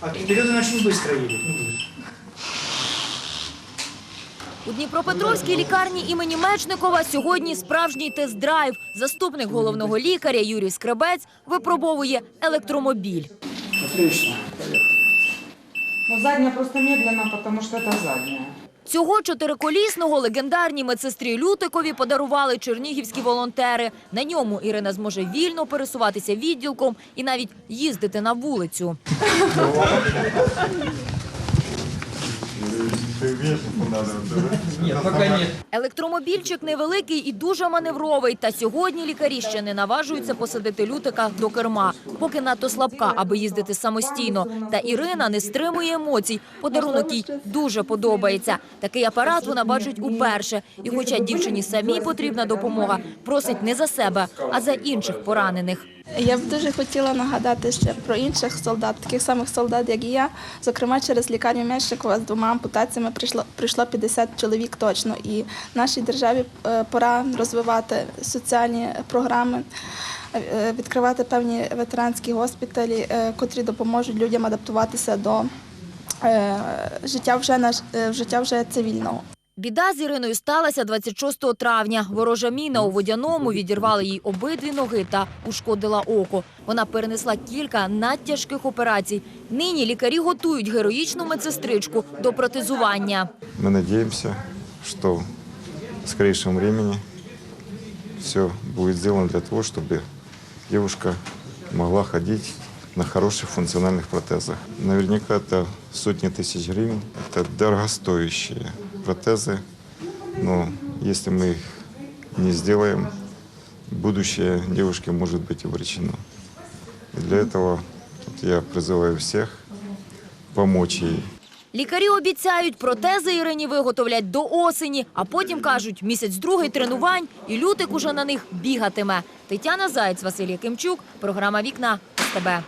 А перелеты очень быстро едут. Ну, будет. У Дніпропетровській лікарні імені Мечникова сьогодні справжній тест-драйв. Заступник головного лікаря Юрій Скребець випробовує електромобіль. Отлично. Поехали. Ну, задняя просто медленно, потому что это задняя. Цього чотириколісного легендарній медсестрі Лютикові подарували чернігівські волонтери. На ньому Ірина зможе вільно пересуватися відділком і навіть їздити на вулицю. Електромобільчик невеликий і дуже маневровий. Та сьогодні лікарі ще не наважуються посадити Лютика до керма, поки надто слабка, аби їздити самостійно. Та Ірина не стримує емоцій. Подарунок їй дуже подобається. Такий апарат вона бачить уперше. І хоча дівчині самій потрібна допомога, просить не за себе, а за інших поранених. Я б дуже хотіла нагадати ще про інших солдат, таких самих солдат, як і я. Зокрема, через лікарню Мещикова з двома ампутаціями прийшло, прийшло 50 чоловік точно. І нашій державі е, пора розвивати соціальні програми, е, відкривати певні ветеранські госпіталі, е, котрі допоможуть людям адаптуватися до життя вже на життя вже цивільного. Біда з Іриною сталася 26 травня. Ворожа міна у водяному відірвала їй обидві ноги та ушкодила око. Вона перенесла кілька надтяжких операцій. Нині лікарі готують героїчну медсестричку до протезування. Мы надеемся, что в скорейшем времени все будет сделано для того, чтобы девушка могла ходить на хороших функциональных протезах. Наверняка это сотни тысяч гривен. Это дорогостоящие протезы, но если мы их не сделаем, будущее девушки может быть обречено. И для этого вот я призываю всех помочь ей. Лікарі обіцяють, протези Ірині виготовлять до осені, а потім кажуть, місяць другий тренувань, і лютик уже на них бігатиме. Тетяна Заєць, Василій Кимчук, програма Вікна СТБ.